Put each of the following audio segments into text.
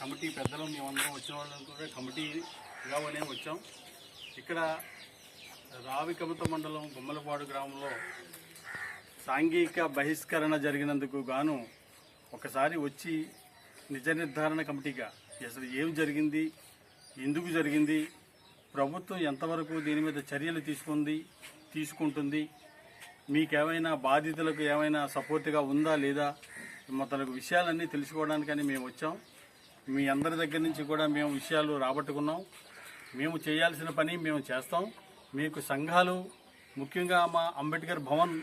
Committee పెద్దలు మేమందరం వచ్చిన వాళ్ళం కూడా కమిటీగా అనే వచ్చాం. ఇక్కడ రావి కవిత మండలం గుమ్మలపాడు గ్రామంలో సాంఘిక బహిష్కరణ జరిగినందుకు గాను ఒకసారి వచ్చి నిజ నిర్ధారణ కమిటీగా అసలు ఏం జరిగింది ఎందుకు జరిగింది ప్రభుత్వం ఎంతవరకు దీని మీద చర్యలు తీసుకుంది తీసుకుంటుంది మీకేమైనా బాధితులకు ఏమైనా సపోర్ట్గా ఉందా లేదా మొదలగు విషయాలన్నీ తెలుసుకోవడానికని మేము వచ్చాం. మీ అందరి దగ్గర నుంచి కూడా మేము విషయాలు రాబట్టుకున్నాం. మేము చేయాల్సిన పని మేము చేస్తాం. మీకు సంఘాలు ముఖ్యంగా మా అంబేద్కర్ భవన్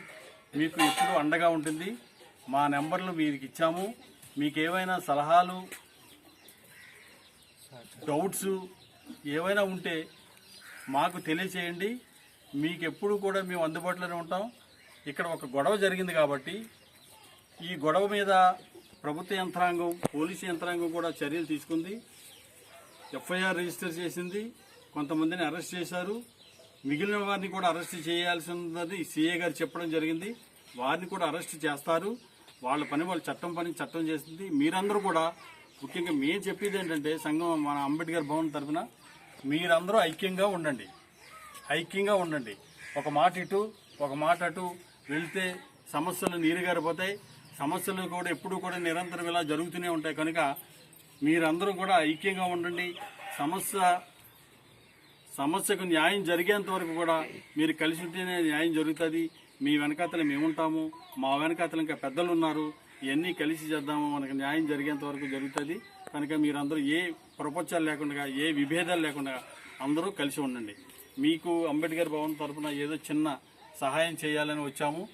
మీకు ఎప్పుడూ అండగా ఉంటుంది. మా నెంబర్లు మీకు ఇచ్చాము. మీకు ఏవైనా సలహాలు డౌట్స్ ఏవైనా ఉంటే మాకు తెలియచేయండి. మీకు ఎప్పుడు కూడా మేము అందుబాటులోనే ఉంటాం. ఇక్కడ ఒక గొడవ జరిగింది కాబట్టి ఈ గొడవ మీద ప్రభుత్వ యంత్రాంగం పోలీసు యంత్రాంగం కూడా చర్యలు తీసుకుంది. ఎఫ్ఐఆర్ రిజిస్టర్ చేసింది. కొంతమందిని అరెస్ట్ చేశారు. మిగిలిన వారిని కూడా అరెస్ట్ చేయాల్సి ఉందని సీఏ గారు చెప్పడం జరిగింది. వారిని కూడా అరెస్ట్ చేస్తారు. వాళ్ళ పని వాళ్ళు చట్టం పని చట్టం చేసింది. మీరందరూ కూడా ముఖ్యంగా మేము చెప్పేది ఏంటంటే సంఘం మన అంబేద్కర్ భవన్ తరఫున మీరందరూ ఐక్యంగా ఉండండి. ఐక్యంగా ఉండండి. ఒక మాట ఇటు ఒక మాట అటు వెళ్తే సమస్యలు నీరుగారిపోతాయి. సమస్యలు కూడా ఎప్పుడూ కూడా నిరంతరం ఇలా జరుగుతూనే ఉంటాయి. కనుక మీరందరూ కూడా ఐక్యంగా ఉండండి. సమస్య సమస్యకు న్యాయం జరిగేంత వరకు కూడా మీరు కలిసి ఉంటేనే న్యాయం జరుగుతుంది. మీ వెనకాతల మేముంటాము. మా వెనకాతల ఇంకా పెద్దలు ఉన్నారు ఇవన్నీ కలిసి చేద్దాము. మనకు న్యాయం జరిగేంత వరకు జరుగుతుంది. కనుక మీరందరూ ఏ ప్రపంచాలు లేకుండా ఏ విభేదాలు లేకుండా అందరూ కలిసి ఉండండి. మీకు అంబేద్కర్ భవన్ తరఫున ఏదో చిన్న సహాయం చేయాలని వచ్చాము.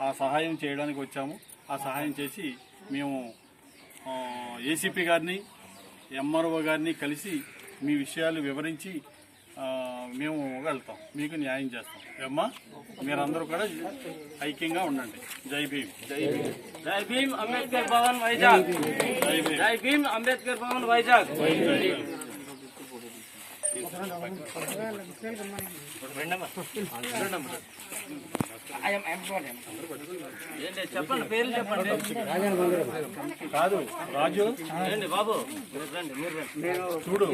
ఆ సహాయం చేయడానికి వచ్చాము. ఆ సహాయం చేసి మేము ఏసీపీ గారిని ఎంఆర్ఓ గారిని కలిసి మీ విషయాలు వివరించి ఆ, మేము వెళ్తాం. మీకు న్యాయం చేస్తాం. అమ్మా మీరందరూ కూడా ఐక్యంగా ఉండండి. జై భీమ్. జై భీమ్. జై భీమ్ అంబేద్కర్ భవన్ వైజాగ్. జై భీమ్. జై భీమ్ అంబేద్కర్ భవన్ వైజాగ్. చెప్పండి పేర్లు చెప్పండి. కాదు రాజు. బాబు. మీరు రండి మీరు రండి. చూడు.